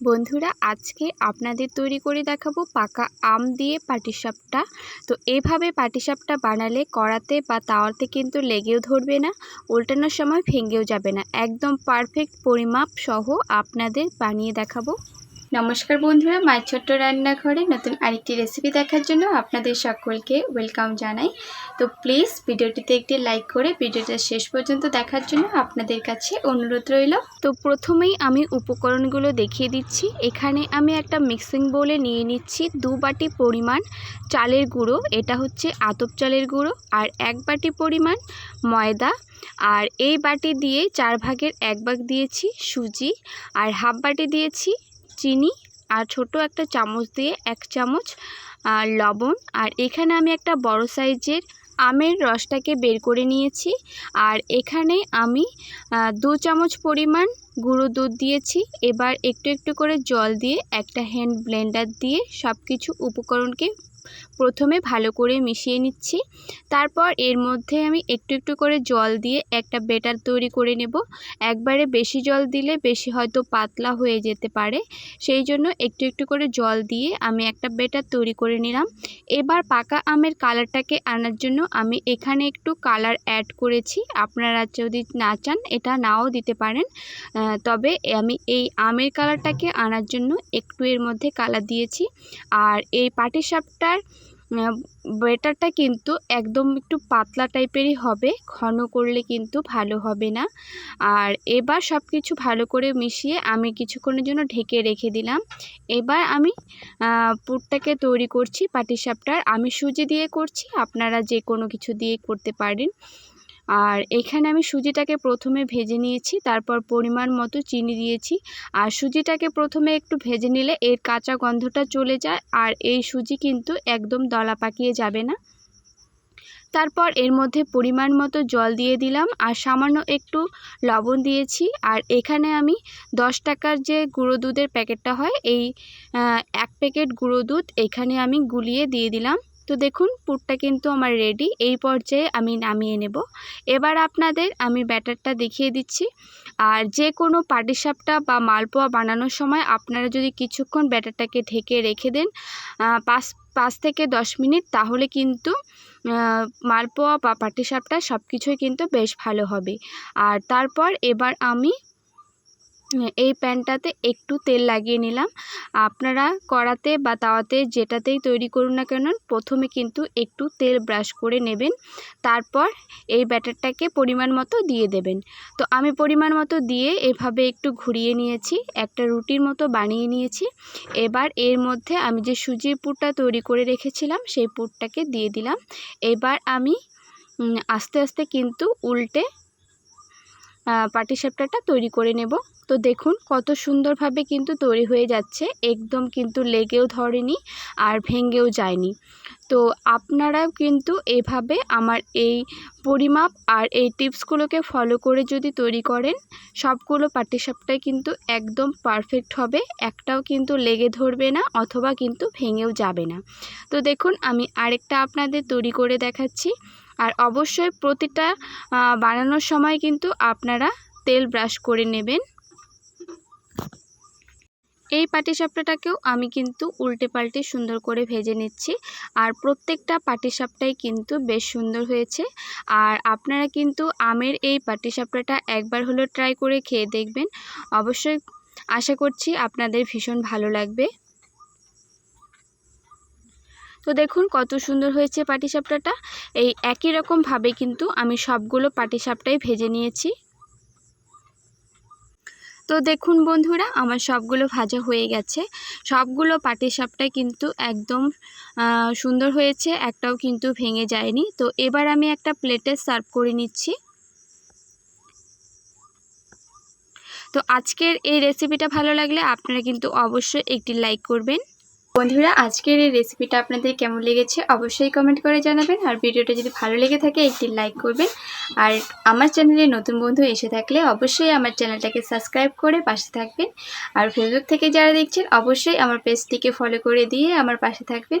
বন্ধুরা, আজকে আপনাদের তৈরি করে দেখাবো পাকা আম দিয়ে পাটিসাপটা। তো এভাবে পাটিসাপটা বানালে কড়াতে বা তাওয়াতে কিন্তু লেগেও ধরবে না, উল্টানোর সময় ভেঙেও যাবে না। একদম পারফেক্ট পরিমাপ সহ আপনাদের বানিয়ে দেখাবো। নমস্কার বন্ধুরা মায়ের ছোট্ট রান্নাঘরে নতুন আরেকটি রেসিপি দেখার জন্য আপনাদের সকলকে ওয়েলকাম জানাই। তো প্লিজ ভিডিওটিতে একটি লাইক করে ভিডিওটা শেষ পর্যন্ত দেখার জন্য আপনাদের কাছে অনুরোধ রইল। তো প্রথমেই আমি উপকরণগুলো দেখিয়ে দিচ্ছি। এখানে আমি একটা মিক্সিং বোলে নিয়ে নিচ্ছি দু বাটি পরিমাণ চালের গুঁড়ো, এটা হচ্ছে আতপ চালের গুঁড়ো, আর এক বাটি পরিমাণ ময়দা, আর এই বাটি দিয়ে চার ভাগের এক ভাগ দিয়েছি সুজি, আর হাফ বাটি দিয়েছি চিনি আর ছোট একটা চামচ দিয়ে এক চামচ লবণ। আর এখানে আমি একটা বড় সাইজের আমের রসটাকে বের করে নিয়েছি। আর এখানে আমি দু চামচ পরিমাণ গুঁড়ো দুধ দিয়েছি। এবার একটু একটু করে জল দিয়ে একটা হ্যান্ড ব্লেন্ডার দিয়ে সব কিছু উপকরণকে প্রথমে ভালো করে মিশিয়ে নিচ্ছি। তারপর এর মধ্যে আমি একটু একটু করে জল দিয়ে একটা বেটার তৈরি করে নেব। একবারে বেশি জল দিলে বেশি হয়তো পাতলা হয়ে যেতে পারে। সেই জন্য একটু একটু করে জল দিয়ে আমি একটা বেটার তৈরি করে নিলাম। এবার পাকা আমের কালারটাকে আনার জন্য আমি এখানে একটু কালার অ্যাড করেছি। আপনারা যদি না চান, এটা নাও দিতে পারেন। তবে আমি এই আমের কালারটাকে আনার জন্য একটু এর মধ্যে কালার দিয়েছি। আর এই পাটিসাপটার বেটারটা কিন্তু একদম একটু পাতলা টাইপেরই হবে, ঘন করলে কিন্তু ভালো হবে না। আর এবার সব কিছু ভালো করে মিশিয়ে আমি কিছুক্ষণের জন্য ঢেকে রেখে দিলাম। এবার আমি পুরটাকে তৈরি করছি, পাটিসাপটার। আমি সুজি দিয়ে করছি, আপনারা যে কোনো কিছু দিয়ে করতে পারেন। আর এখানে আমি সুজিটাকে প্রথমে ভেজে নিয়েছি, তারপর পরিমাণ মতো চিনি দিয়েছি। আর সুজিটাকে প্রথমে একটু ভেজে নিলে এর কাঁচা গন্ধটা চলে যায় আর এই সুজি কিন্তু একদম দলা পাকিয়ে যাবে না। তারপর এর মধ্যে পরিমাণ মতো জল দিয়ে দিলাম আর সামান্য একটু লবণ দিয়েছি। আর এখানে আমি দশ টাকার যে গুঁড়ো দুধের প্যাকেটটা হয়, এই এক প্যাকেট গুঁড়ো দুধ এখানে আমি গুলিয়ে দিয়ে দিলাম। তো দেখুন, পুরটা কিন্তু আমার রেডি এই পর্যায়ে আমি নামিয়ে নেব। এবার আপনাদের আমি ব্যাটারটা দেখিয়ে দিচ্ছি। আর যে কোনো পাটিসাপটা বা মালপোয়া বানানোর সময় আপনারা যদি কিছুক্ষণ ব্যাটারটাকে ঢেকে রেখে দেন পাঁচ পাঁচ থেকে দশ মিনিট, তাহলে কিন্তু মালপোয়া বা পাটিসাপটা সব কিছুই কিন্তু বেশ ভালো হবে। আর তারপর এবার আমি এই প্যানটাতে একটু তেল লাগিয়ে নিলাম। আপনারা কড়াতে বা তাওয়াতে যেটাতেই তৈরি করুন না কেন, প্রথমে কিন্তু একটু তেল ব্রাশ করে নেবেন। তারপর এই ব্যাটারটাকে পরিমাণ মতো দিয়ে দেবেন। তো আমি পরিমাণ মতো দিয়ে এভাবে একটু ঘুরিয়ে নিয়েছি, একটা রুটির মতো বানিয়ে নিয়েছি। এবার এর মধ্যে আমি যে সুজির পুরটা তৈরি করে রেখেছিলাম, সেই পুরটাকে দিয়ে দিলাম। এবার আমি আস্তে আস্তে কিন্তু উল্টে পাটিসাপটাটা তৈরি করে নেব। তো দেখুন কত সুন্দরভাবে কিন্তু তৈরি হয়ে যাচ্ছে। একদম কিন্তু লেগেও ধরেনি আর ভেঙ্গেও যায়নি। তো আপনারাও কিন্তু এভাবে আমার এই পরিমাপ আর এই টিপসগুলোকে ফলো করে যদি তৈরি করেন, সবগুলো পাটিসাপটাই কিন্তু একদম পারফেক্ট হবে। একটাও কিন্তু লেগে ধরবে না অথবা কিন্তু ভেঙেও যাবে না। তো দেখুন আমি আরেকটা আপনাদের তৈরি করে দেখাচ্ছি। আর অবশ্যই প্রতিটা বানানোর সময় কিন্তু আপনারা তেল ব্রাশ করে নেবেন। এই পাটিসাপটাটাকেও আমি কিন্তু উল্টে পাল্টে সুন্দর করে ভেজে নিচ্ছি। আর প্রত্যেকটা পাটিসাপটাই কিন্তু বেশ সুন্দর হয়েছে। আর আপনারা কিন্তু আমের এই পাটিসাপটাটা একবার হলো ট্রাই করে খেয়ে দেখবেন। অবশ্যই আশা করছি আপনাদের ভীষণ ভালো লাগবে। তো দেখুন কত সুন্দর হয়েছে পাটিসাপটাটা। এই একই রকমভাবে কিন্তু আমি সবগুলো পাটিসাপটাই ভেজে নিয়েছি। তো দেখুন বন্ধুরা, আমার সবগুলো ভাজা হয়ে গেছে। সবগুলো পাটিসাপটাই কিন্তু একদম সুন্দর হয়েছে, একটাও কিন্তু ভেঙে যায়নি। তো এবার আমি একটা প্লেটে সার্ভ করে নিচ্ছি। তো আজকের এই রেসিপিটা ভালো লাগলে আপনারা কিন্তু অবশ্যই একটি লাইক করবেন। বন্ধুরা, আজকের এই রেসিপিটা আপনাদের কেমন লেগেছে অবশ্যই কমেন্ট করে জানাবেন। আর ভিডিওটা যদি ভালো লেগে থাকে, একটি লাইক করবেন। আর আমার চ্যানেলে নতুন বন্ধু এসে থাকলে অবশ্যই আমার চ্যানেলটাকে সাবস্ক্রাইব করে পাশে থাকবেন। আর ফেসবুক থেকে যারা দেখছেন, অবশ্যই আমার পেজটিকে ফলো করে দিয়ে আমার পাশে থাকবেন।